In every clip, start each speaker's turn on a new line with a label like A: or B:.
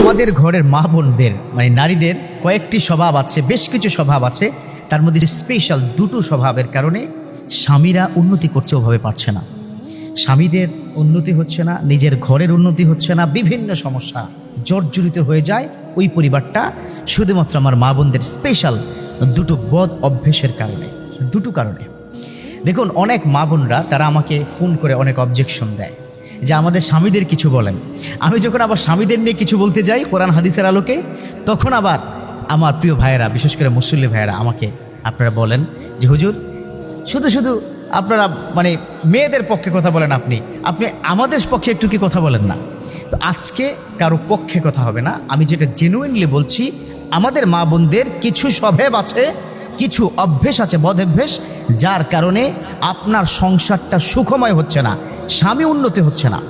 A: আমাদের ঘরের মা বোনদের মানে নারীদের, কয়েকটি স্বভাব আছে, বেশ কিছু স্বভাব আছে। তার মধ্যে স্পেশাল দুটো স্বভাবের কারণে স্বামীরা উন্নতি করছে ওভাবে পারছে না। স্বামীদের উন্নতি হচ্ছে না, নিজের ঘরের উন্নতি হচ্ছে না, বিভিন্ন সমস্যা জর্জরিত হয়ে যায়। ওই পরিবারটা শুধুমাত্র আমার মা বোনদের স্পেশাল দুটো বদ অভ্যেসের কারণে, দুটো কারণে। দেখুন, অনেক মা বোনরা, তারা আমাকে ফোন করে অনেক অবজেকশন দেয়। যে আমাদের স্বামীদের কিছু বলেন। আমি যখন আবার স্বামীদের নিয়ে কিছু বলতে যাই কোরআন, হাদিসের আলোকে, তখন আবার আমার প্রিয় ভাইয়েরা, বিশেষ করে মুসল্লি ভাইয়েরা আমাকে আপনারা বলেন যে, হুজুর, শুধু শুধু আপনারা মানে মেয়েদের পক্ষে কথা বলেন আপনি। আপনি আমাদের পক্ষে একটু কি কথা বলেন না? তো আজকে কারও পক্ষে কথা হবে না। আমি যেটা জেনুইনলি বলছি, আমাদের মা বোনদের কিছু স্বভাব আছে, কিছু অভ্যেস আছে, বদভ্যেস, যার কারণে আপনার সংসারটা সুখময় হচ্ছে না। স্বামী উন্নতি হচ্ছে না।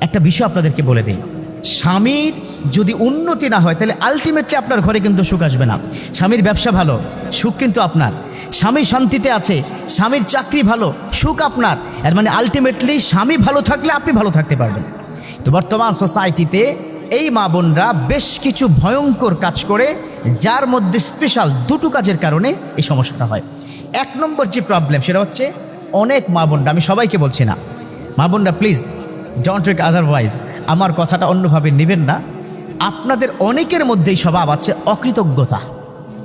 A: একটা বিষয় আপনাদেরকে বলে দিই। স্বামীর যদি উন্নতি না হয়, তাহলে আলটিমেটলি আপনার ঘরে কিন্তু সুখ আসবে না। স্বামীর ব্যবসা ভালো, সুখ কিন্তু আপনার। স্বামী শান্তিতে আছে, স্বামীর চাকরি ভালো, সুখ আপনার। এর মানে আলটিমেটলি স্বামী ভালো থাকলে আপনি ভালো থাকতে পারবেন। তো বর্তমান সোসাইটিতে এই মা বোনরা বেশ কিছু ভয়ঙ্কর কাজ করে, যার মধ্যে স্পেশাল দুটো কাজের কারণে এই সমস্যাটা হয়। এক নম্বর যে প্রবলেম সেটা হচ্ছে অনেক মা বোনরা, আমি সবাইকে বলছি না মা বোনরা প্লিজ ডোন্ট টেক আদারওয়াইজ আমার কথাটা অন্যভাবে নেবেন না। আপনাদের অনেকের মধ্যেই স্বভাব আছে অকৃতজ্ঞতা।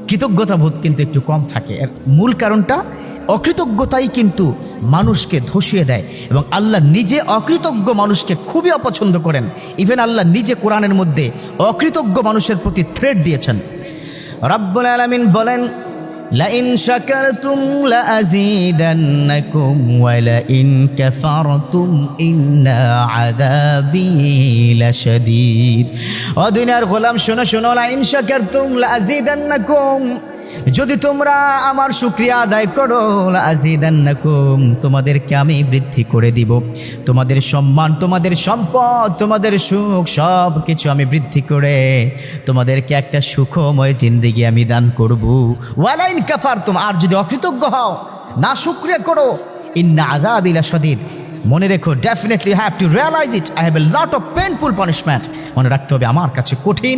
A: কৃতজ্ঞতা বোধ কিন্তু একটু কম থাকে। এর মূল কারণটা, অকৃতজ্ঞতাই কিন্তু মানুষকে ধসিয়ে দেয় এবং আল্লাহ নিজে অকৃতজ্ঞ মানুষকে খুবই অপছন্দ করেন। ইভেন আল্লাহ নিজে কোরআনের মধ্যে অকৃতজ্ঞ মানুষের প্রতি থ্রেড দিয়েছেন। রব্বুল আলামিন বলেন লাইন শাকারতুম লাআযীদান্নাকুম ওয়া লাইন কাফারতুম ইন্না আযাবি লাশাদীদ ও দুনিয়ার গোলাম শোনো শোনো লাইন শাকারতুম লাআযীদান্নাকুম যদি তোমরা আমার শুক্রিয়া আদায় করো আজিদান্নাকুম তোমাদেরকে আমি বৃদ্ধি করে দিব। তোমাদের সম্মান, তোমাদের সম্পদ, তোমাদের সুখ সব কিছু আমি বৃদ্ধি করে তোমাদেরকে একটা সুখময় জিন্দিগি আমি দান করব। ওয়ালাইন কাফার তোম আর যদি অকৃতজ্ঞ হও, না শুক্রিয়া করো, ইন্না আদাবিলা সদিদ মনে রেখো definitely have to realise it I have a lot of painful punishment মনে রাখতে হবে, আমার কাছে কঠিন,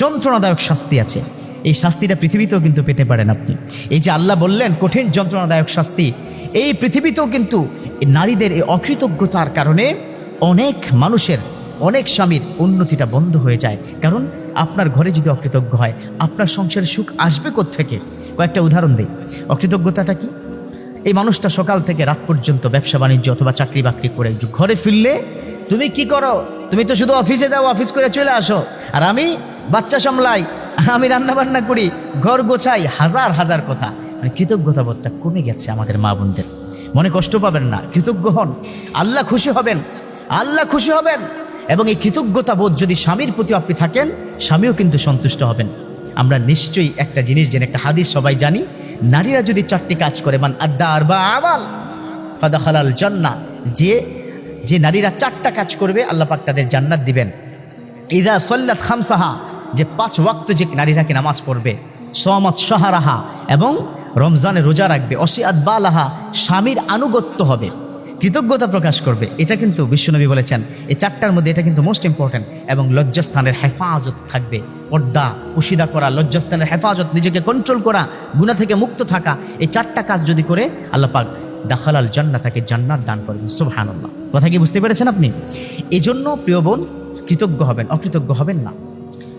A: যন্ত্রণাদায়ক শাস্তি আছে। এই শাস্তিটা পৃথিবীতেও কিন্তু পেতে পারেন আপনি। এই যে আল্লাহ বললেন, কঠিন যন্ত্রণাদায়ক শাস্তি, এই পৃথিবীতেও কিন্তু নারীদের এই অকৃতজ্ঞতার কারণে অনেক মানুষের, অনেক স্বামীর উন্নতিটা বন্ধ হয়ে যায়। কারণ আপনার ঘরে যদি অকৃতজ্ঞ হয়, আপনার সংসারের সুখ আসবে থেকে কয়েকটা উদাহরণ দিই। অকৃতজ্ঞতাটা কি? এই মানুষটা সকাল থেকে রাত পর্যন্ত ব্যবসা বাণিজ্য অথবা চাকরি বাকরি করে ঘরে ফিরলে, তুমি কি করো? তুমি তো শুধু অফিসে যাও, অফিস করে চলে আসো। আর আমি বাচ্চা সামলাই আমি রান্না বান্না করি, ঘর গোছাই, হাজার হাজার কথা। মানে কৃতজ্ঞতা বোধটা কমে গেছে আমাদের মা বোনদের। মনে কষ্ট পাবেন না, কৃতজ্ঞ হন। আল্লাহ খুশি হবেন, আল্লাহ খুশি হবেন। এবং এই কৃতজ্ঞতা বোধ যদি স্বামীর প্রতি আপনি থাকেন, স্বামীও কিন্তু সন্তুষ্ট হবেন। আমরা নিশ্চয়ই একটা জিনিস জেনে, একটা হাদিস সবাই জানি, নারীরা যদি চারটি কাজ করে, মান আদার বা আবাল ফাদা খালাল জান্না যে যে নারীরা চারটা কাজ করবে, আল্লাহ পাক তাদের জান্নাত দিবেন। ইদা সল্লাত খামসাহা যে পাঁচ ওয়াক্ত যে নারীরাকে নামাজ পড়বে সমাত সাহারাহা এবং রমজানে রোজা রাখবে, অসিয়াত বালাহা, স্বামীর আনুগত্য হবে, কৃতজ্ঞতা প্রকাশ করবে, এটা কিন্তু বিশ্বনবী বলেছেন, এই চারটার মধ্যে এটা কিন্তু মোস্ট ইম্পর্ট্যান্ট এবং লজ্জাস্থানের হেফাজত থাকবে, পর্দা পুশিদা করা, লজ্জাস্থানের হেফাজত, নিজেকে কন্ট্রোল করা গুণা থেকে মুক্ত থাকা, এই চারটা কাজ যদি করে, আল্লাহ পাক দাখালাল জান্না তাকে জান্নাত দান করবেন, সুবহানাল্লাহ। কথা কি বুঝতে পেরেছেন আপনি? এজন্য প্রিয় বোন, কৃতজ্ঞ হবেন, অকৃতজ্ঞ হবেন না।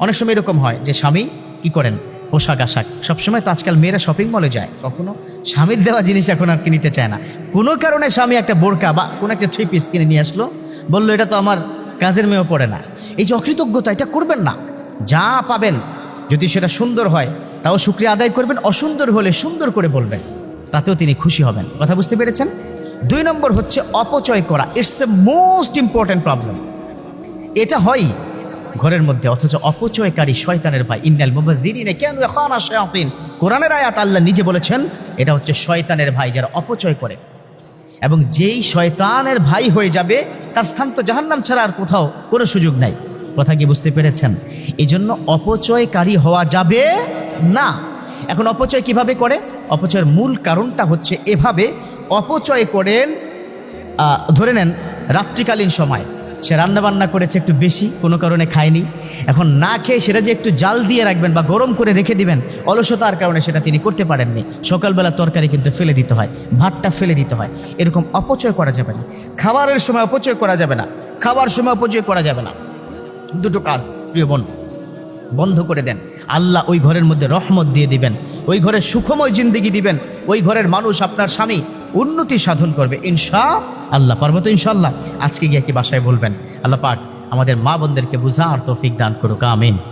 A: অনেক সময় এরকম হয় যে স্বামী কি করেন? পোশাক আশাক। সবসময় তো আজকাল মেয়েরা শপিং মলে যায়। কখনো স্বামীর দেওয়া জিনিস এখন আর কিনতে চায় না। কোনো কারণে স্বামী একটা বোরকা বা কোনো একটা থ্রি পিস কিনে নিয়ে আসলো, বলল, এটা তো আমার কাজের মেয়েও পড়ে না। এই যে অকৃতজ্ঞতা, এটা করবেন না। যা পাবেন, যদি সেটা সুন্দর হয়, তাও শুক্রিয়া আদায় করবেন, অসুন্দর হলে সুন্দর করে বলবেন। তাতেও তিনি খুশি হবেন। কথা বুঝতে পেরেছেন? দুই নম্বর হচ্ছে অপচয় করা। It's the most important problem এটা হয় ঘরের মধ্যে, অথচ অপচয়কারী শয়তানের ভাই। ইন্নাল মুবাদ্দিরিনে কেন খানা শায়াতিন। কোরআনের আয়াত আল্লাহ নিজে বলেছেন, এটা হচ্ছে শয়তানের ভাই যারা অপচয় করে। এবং যেই শয়তানের ভাই হয়ে যাবে, তার স্থান তো জাহান্নাম ছাড়া আর কোথাও কোনো সুযোগ নাই। কথা কি বুঝতে পেরেছেন? এই জন্য অপচয়কারী হওয়া যাবে না। এখন অপচয় কীভাবে করে? অপচয়ের মূল কারণটা হচ্ছে এভাবে, অপচয় করেন ধরে নেন, রাত্রিকালীন সময়। সে রান্না বান্না করেছে একটু বেশি, কোনো কারণে খায়নি। এখন না খেয়ে সেটা যে একটু জাল দিয়ে রাখবেন বা গরম করে রেখে দিবেন, অলসতার কারণে সেটা তিনি করতে পারেননি। সকালবেলা তরকারি কিন্তু ফেলে দিতে হয়, ভাতটা ফেলে দিতে হয়। এরকম অপচয় করা যাবে না। খাবারের সময় অপচয় করা যাবে না। খাবার সময় অপচয় করা যাবে না। দুটো কাজ, প্রিয় বোন, বন্ধ করে দেন। আল্লাহ ওই ঘরের মধ্যে রহমত দিয়ে দিবেন। ওই ঘরে সুখময় জিন্দিগি দিবেন। ওই ঘরের মানুষ আপনার স্বামী উন্নতি সাধন করবে। ইনশা আল্লাহ, পারব তো ইনশাল্লাহ আজকে গিয়ে কি বাসায় বলবেন? আল্লাহ পাক আমাদের মা বোনদেরকে বুঝা আর তৌফিক দান করুক, আমিন।